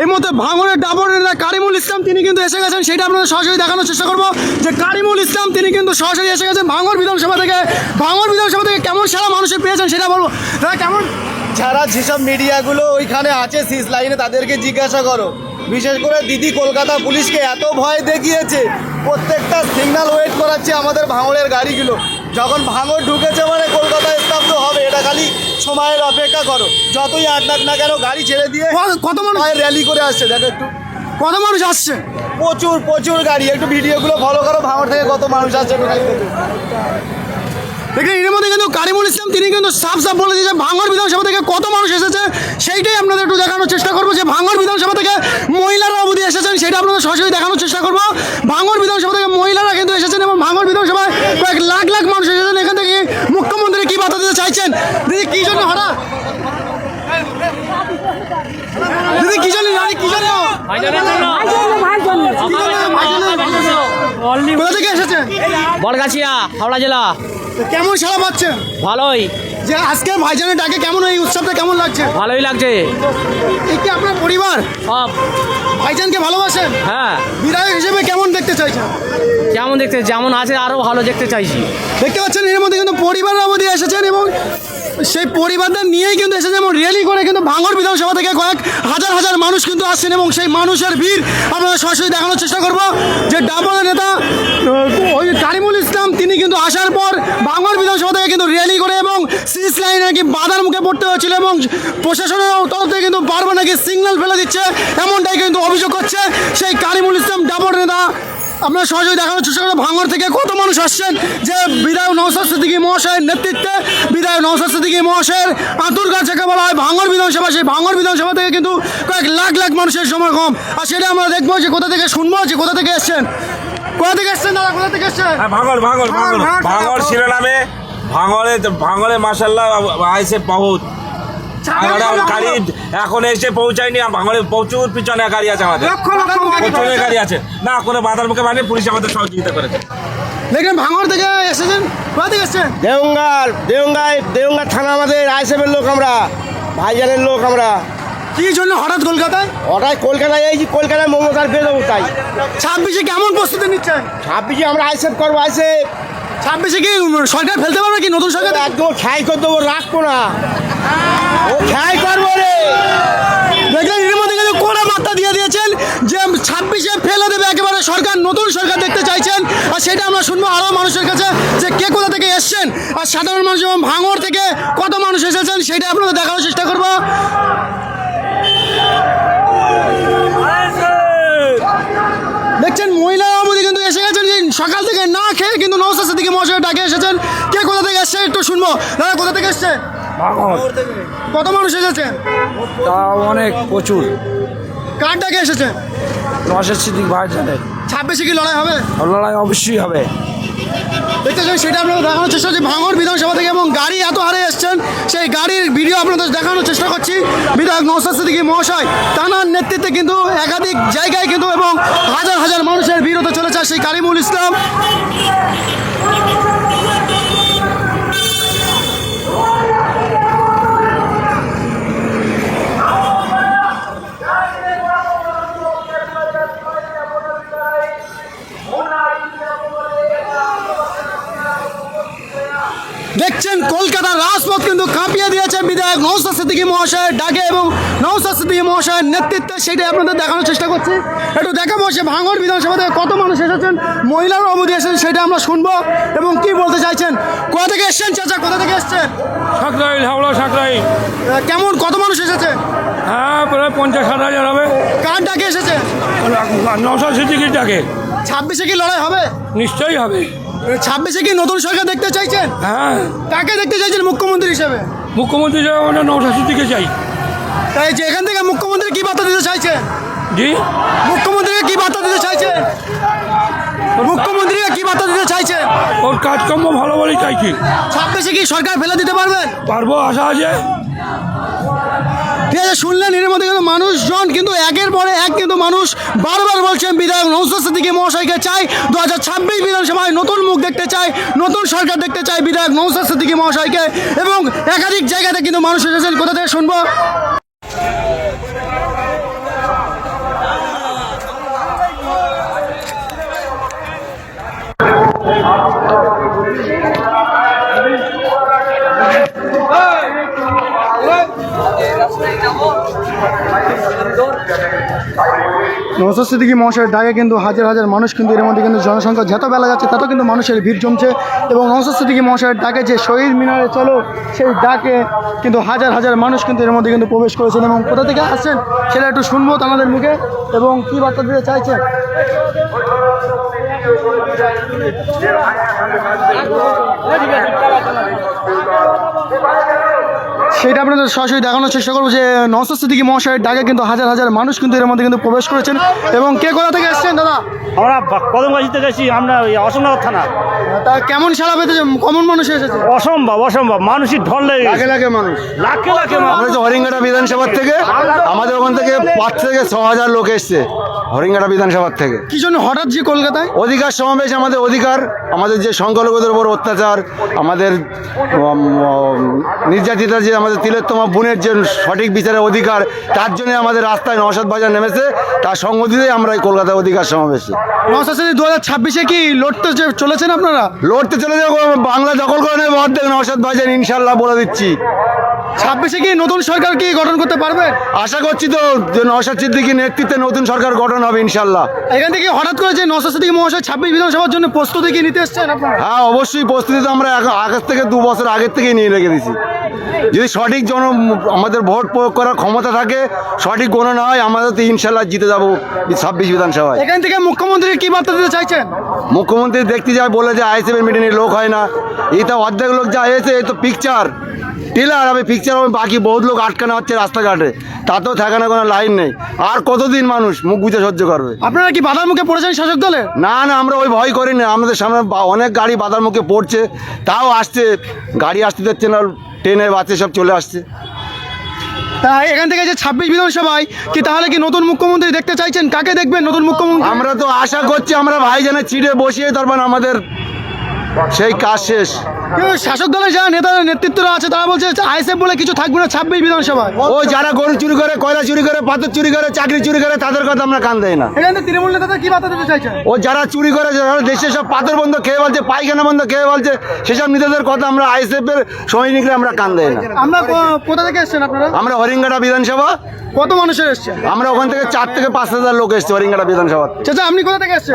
এই মধ্যে ভাঙনের ডাবরের নেতা কারিমুল ইসলাম, তিনি কিন্তু এসে গেছেন। সেটা আপনাদের সরাসরি দেখানোর চেষ্টা করব যে কারিমুল ইসলাম, তিনি কিন্তু সরাসরি এসে গেছেন ভাঙর বিধানসভা থেকে। ভাঙর বিধানসভা থেকে কেমন সারা মানুষের পেয়েছেন সেটা বলব। দাদা, কেমন? যারা যেসব মিডিয়াগুলো ওইখানে আছে সিস লাইনে তাদেরকে জিজ্ঞাসা করো। বিশেষ করে দিদি কলকাতা পুলিশকে এত ভয় দেখিয়েছে, প্রত্যেকটা সিগনাল ওয়েট করাচ্ছে আমাদের ভাঙড়ের গাড়িগুলো। যখন ভাঙড় ঢুকেছে মানে কলকাতায় স্তব্ধ হবে এটা খালি সময়ের অপেক্ষা করো। যতই আটনাক না কেন গাড়ি ছেড়ে দিয়ে কত- মানুষ র্যালি করে আসছে দেখো একটু। কত মানুষ আসছে? প্রচুর প্রচুর গাড়ি। একটু ভিডিওগুলো ফলো করো ভাঙড় থেকে কত মানুষ আসছে একটু দেখলেন এর মধ্যে কিন্তু কারিমুল ইসলাম তিনি কিন্তু সাফ সাফ বলে দিয়েছে ভাঙর বিধানসভা থেকে কত মানুষ এসেছে সেইটাই আপনাদের একটু দেখানোর চেষ্টা করব যে ভাঙর বিধানসভা থেকে মহিলারা অবধি এসেছেন সেটা আপনাদের সরাসরি দেখানোর চেষ্টা করব। ভাঙর বিধানসভা থেকে মহিলারা কিন্তু এসেছেন এবং ভাঙর বিধানসভায় কয়েক লাখ লাখ মানুষ এসেছেন এখান থেকে মুখ্যমন্ত্রী কি বার্তা দিতে চাইছেন দিদি কি জন্য হঠাৎ দিদি কি জন্য দিদি কি জন্য? কোথা থেকে বলগাছিয়া হাওড়া জেলা। কেমন সারা পাচ্ছেন ভালোই। যে আজকে ভাইজানের ডাকে কেমন এই উৎসবটা কেমন লাগছে? ভালোই লাগছে। এই কি আপনার পরিবার? সব। ভাইজানকে ভালোবাসেন? হ্যাঁ। বিধায়ক হিসেবে কেমন দেখতে চাইছেন? যেমন দেখতে যেমন আছে আরও ভালো দেখতে চাইছি। দেখতে পাচ্ছেন এর মধ্যে কিন্তু পরিবারের অবধি এসেছেন এবং সেই পরিবারদের নিয়েই কিন্তু এসেছেন যেমন র্যালি করে কিন্তু ভাঙর বিধানসভা থেকে কয়েক হাজার হাজার মানুষ কিন্তু আসছেন এবং সেই মানুষের ভিড় আপনারা সরাসরি দেখানোর চেষ্টা করব। যে ডাবলের নেতা ওই কারিমুল ইসলাম, তিনি কিন্তু আসার পর ভাঙর বিধানসভা থেকে কিন্তু র্যালি করে এবং সিস লাইন নাকি বাধার মুখে পড়তে হচ্ছিল এবং প্রশাসনের তরফ থেকে কিন্তু বারবার নাকি সিগন্যাল ফেলে দিচ্ছে, এমনটাই কিন্তু অভিযোগ করছে সেই কারিমুল ইসলাম ডাবর নেতা। আপনারা সহজেই দেখানোর চেষ্টা করব ভাঙর থেকে কত মানুষ আসছেন যে বিধায়ক নৌসাদ সিদ্দিকী মহাশয়ের নেতৃত্বে? বিধায়ক নৌসাদ সিদ্দিকী মহাশয়ের আতুর কাছে বলা হয় ভাঙর বিধানসভা সেই ভাঙর বিধানসভা থেকে কিন্তু কয়েক লাখ লাখ মানুষের সমাগম আর সেটা আমরা দেখব যে কোথা থেকে শুনব যে কোথা থেকে এসছেন। কোথা থেকে এসছেন দাদা? কোথা থেকে এসছেন? ভাঙর ভাঙর ভাঙর ভাঙর। শিরোনামে ভাঙরে ভাঙরে মাসাল্লাহ আইসে বহুত। গাড়ি এখন এসে পৌঁছায়নি প্রচুর পিছনে গাড়ি আছে আমাদের। লক্ষ লক্ষ প্রচুর গাড়ি আছে। না কোনো বাধার মুখে মানে পুলিশ আমাদের সহযোগিতা করেছে। দেখলেন ভাঙর থেকে এসেছেন? কোথা থেকে এসছেন? দেওঙ্গার দেওঙ্গায় দেওঙ্গার থানা আমাদের আইসেফের লোক আমরা ভাইজানের লোক আমরা। কি জন্য হঠাৎ কলকাতায়? ওটাই কলকাতায় এই যে কলকাতায় মমতার পেয়ে দেবো তাই ছাব্বিশে কেমন প্রস্তুতি নিচ্ছেন? ছাব্বিশে আমরা আইসেফ করব আইসেফ ছাব্বিশে কি সরকার ফেলতে পারবে কি নতুন সরকার? একদম ছাই করে দেবো রাখব না। দেখলেন এর মধ্যে কিন্তু কোনা বার্তা দিয়ে দিয়েছেন, যে ছাব্বিশে ফেলে দেবে একেবারে সরকার, নতুন সরকার দেখতে চাইছেন, আর সেটা আমরা শুনব আরও মানুষের কাছে যে কে কোথা থেকে এসছেন, আর সাধারণ মানুষ এবং ভাঙর থেকে কত মানুষ এসেছেন, সেটা আপনাদের দেখানোর চেষ্টা করব। দেখছেন মহিলারা অবধি কিন্তু এসে গেছেন সকাল থেকে না খেয়ে কিন্তু নৌসার দিকে মহাশয় ডাকে এসেছেন। কে কোথা থেকে এসছে একটু শুনব। দাদা, কোথা থেকে এসছে? কত মানুষ এসেছেন? তা অনেক প্রচুর। কার ডাকে এসেছেন? নশের সিদ্দিক ভাই জানেন ছাব্বিশে কি লড়াই হবে? লড়াই অবশ্যই হবে। দেখতে চাই সেটা আপনাদের দেখানোর চেষ্টা করছি। ভাঙর বিধানসভা থেকে এবং গাড়ি এত হারে এসছেন সেই গাড়ির ভিডিও আপনাদের দেখানোর চেষ্টা করছি। বিধায়ক নৌসাদ সিদ্দিকী মহাশয় তানার নেতৃত্বে কিন্তু একাধিক জায়গায় কিন্তু এবং হাজার হাজার মানুষের ভিড় হতে চলেছে সেই কারিমুল ইসলাম। কলকাতার রাজপথ কিন্তু কাঁপিয়ে দিয়েছে বিধায়ক নৌসাদ সিদ্দিকী মহাশয়ের ডাকে এবং নৌসাদ সিদ্দিকী মহাশয়ের নেতৃত্বে সেটাই আপনাদের দেখানোর চেষ্টা করছি। একটু দেখাবো সে ভাঙর বিধানসভা থেকে কত মানুষ এসেছেন মহিলারা অবধি এসেছেন সেটা আমরা শুনব এবং কি বলতে চাইছেন। কোথা থেকে এসছেন চাচা? কোথা থেকে এসছেন? সাকরাইল হাওড়া সাকরাইল। কেমন? কত মানুষ এসেছে? হ্যাঁ প্রায় পঞ্চাশ ষাট হাজার হবে। কার ডাকে এসেছে। নশো সিদ্দিকির ডাকে। ছাব্বিশে কি লড়াই হবে? নিশ্চয়ই হবে। ছাব্বিশে কি নতুন সরকার দেখতে চাইছেন হ্যাঁ। কাকে দেখতে চাইছেন মুখ্যমন্ত্রী হিসেবে? মুখ্যমন্ত্রী যাবে আমরা নশো সিদ্দিকে চাই। তাই যে এখান থেকে মুখ্যমন্ত্রী কি বার্তা দিতে চাইছেন জি? মুখ্যমন্ত্রীকে কি বার্তা দিতে চাইছেন মুখ্যমন্ত্রীকে কি বার্তা দিতে চাইছেন ওর কাজকর্ম ভালো বলেই চাইছি। ছাব্বিশে কি সরকার ফেলে দিতে পারবেন পারব আশা আছে। ঠিক আছে শুনলেন, এর মধ্যে কিন্তু মানুষজন কিন্তু একের পরে এক কিন্তু মানুষ বারবার বলছেন, বিধায়ক নৌসদ সিদ্দিকি মহাশয়কে চাই। দু হাজার ছাব্বিশ বিধানসভায় নতুন মুখ দেখতে চাই, নতুন সরকার দেখতে চাই বিধায়ক নৌসদ সিদ্দিকি মহাশয়কে এবং একাধিক জায়গাতে কিন্তু মানুষ এসেছেন। কোথা থেকে শুনব? সিদ্দিকি মহাশয়ের ডাকে কিন্তু হাজার হাজার মানুষ কিন্তু এর মধ্যে কিন্তু জনসংখ্যা যত বেলা যাচ্ছে, তত কিন্তু মানুষের ভিড় জমছে। এবং সিদ্দিকি মহাশয়ের ডাকে যে শহীদ মিনারে চলো, সেই ডাকে কিন্তু হাজার হাজার মানুষ কিন্তু এর মধ্যে কিন্তু প্রবেশ করেছেন। এবং কোথা থেকে আসছেন সেটা একটু শুনব তাদের মুখে। এবং কী বার্তা দিতে চাইছেন? সেটা আপনাদের সরাসরি দেখানোর চেষ্টা করব যে নশো সিদ্দিকি মহাশয়ের ডাকে কিন্তু হাজার হাজার মানুষ কিন্তু এর মধ্যে কিন্তু প্রবেশ করেছেন। এবং কে কোথা থেকে এসছেন, দাদা? আমরা কদমগাছি গেছি আমরা অশোকনগর থানা। তা কেমন সারা পেতেছে কমন মানুষ এসেছে? অসম্ভব অসম্ভব। মানুষের ঢল লেগে গেছে। লাগে মানুষ। লাখে লাখে মানুষ। আমরা হরিঙ্গাটা বিধানসভার থেকে আমাদের ওখান থেকে পাঁচ থেকে ছ হাজার লোক এসছে হরিঙ্গাটা বিধানসভার থেকে। কি জন্য? হঠাৎ যে কলকাতায়? অধিকার সমাবেশ আমাদের অধিকার আমাদের যে সংখ্যালঘুদের উপর অত্যাচার আমাদের নির্যাতিতা যে আমাদের তিলোত্তমা বোনের যে সঠিক বিচারের অধিকার তার জন্য আমাদের রাস্তায় নওশাদ বাজার নেমেছে। তার সঙ্গতিতেই আমরা এই কলকাতায় অধিকার সমাবেশে। নৌসাদ দু হাজার ছাব্বিশে কি লড়তে চলেছেন আপনারা? লড়তে চলে যাব বাংলা দখল করে নেবে অর্ধেক নওশাদ বাজার ইনশাল্লাহ বলে দিচ্ছি। ছাব্বিশে কি নতুন সরকার কি গঠন করতে পারবে? আশা করছি তো যে নওশাদ সিদ্দিকির নেতৃত্বে নতুন সরকার গঠন হবে ইনশাল্লাহ এখান থেকে হঠাৎ করে যে নৌসাদ সিদ্দিকি মহাশয় ছাব্বিশ বিধানসভার জন্য প্রস্তুতি কি নিতে এসছেন হ্যাঁ অবশ্যই প্রস্তুতি তো আমরা আগের থেকে দু বছর আগের থেকেই নিয়ে রেখে দিছি যদি সঠিক জন আমাদের ভোট প্রয়োগ করার ক্ষমতা থাকে সঠিক গণনা হয় আমাদের তো ইনশাল্লাহ জিতে যাব ছাব্বিশ বিধানসভায়। এখান থেকে মুখ্যমন্ত্রী কি বার্তা দিতে চাইছেন? মুখ্যমন্ত্রী দেখতে যায় বলে যে আইসিএফের মিটিংয়ে লোক হয় না। এই তো অর্ধেক লোক যা এসে এই তো পিকচার টিলার আমি পিকচার হবে বাকি বহুত লোক আটকানো হচ্ছে রাস্তাঘাটে। তাতেও থাকে না কোনো লাইন নেই। আর কতদিন মানুষ মুখ বুঝে সহ্য করবে? আপনারা কি বাধার মুখে পড়েছেন শাসক দলে? না না আমরা ওই ভয় করি না। আমাদের সামনে অনেক গাড়ি বাধার মুখে পড়ছে। তাও আসছে। গাড়ি আসতে দিচ্ছে না ট্রেনে বাসে সব চলে আসছে। এখান থেকে যে ছাব্বিশ বিধানসভায়, কি তাহলে কি নতুন মুখ্যমন্ত্রী দেখতে চাইছেন? কাকে দেখবেন নতুন মুখ্যমন্ত্রী? আমরা তো আশা করছি আমরা ভাইজানের চিড়ে বসিয়ে তারপর আমাদের সেই কাজ শেষ। শাসক দলের যারা নেতা নেতৃত্বরা আছে তারা বলছে আইসএফ বলে কিছু থাকবে না ছাব্বিশ বিধানসভায়। ও যারা গরু চুরি করে কয়লা চুরি করে পাথর চুরি করে চাকরি চুরি করে তাদের কথা আমরা কান দেই না। এখান তৃণমূল নেতাদের কি বার্তা দিতে চাইছেন? ও যারা চুরি করে যারা দেশে সব পাথর বন্ধ খেয়ে বলছে পায়খানা বন্ধ খেয়ে বলছে সেসব নেতাদের কথা আমরা আইএসএফ এর সৈনিকরা আমরা কান দেই না। আমরা কোথা থেকে এসছেন আপনারা? আমরা হরিঙ্গাটা বিধানসভা। কত মানুষের এসছেন? আমরা ওখান থেকে চার থেকে পাঁচ হাজার লোক এসছে হরিঙ্গাটা বিধানসভা চাচা আপনি কোথা থেকে এসছেন?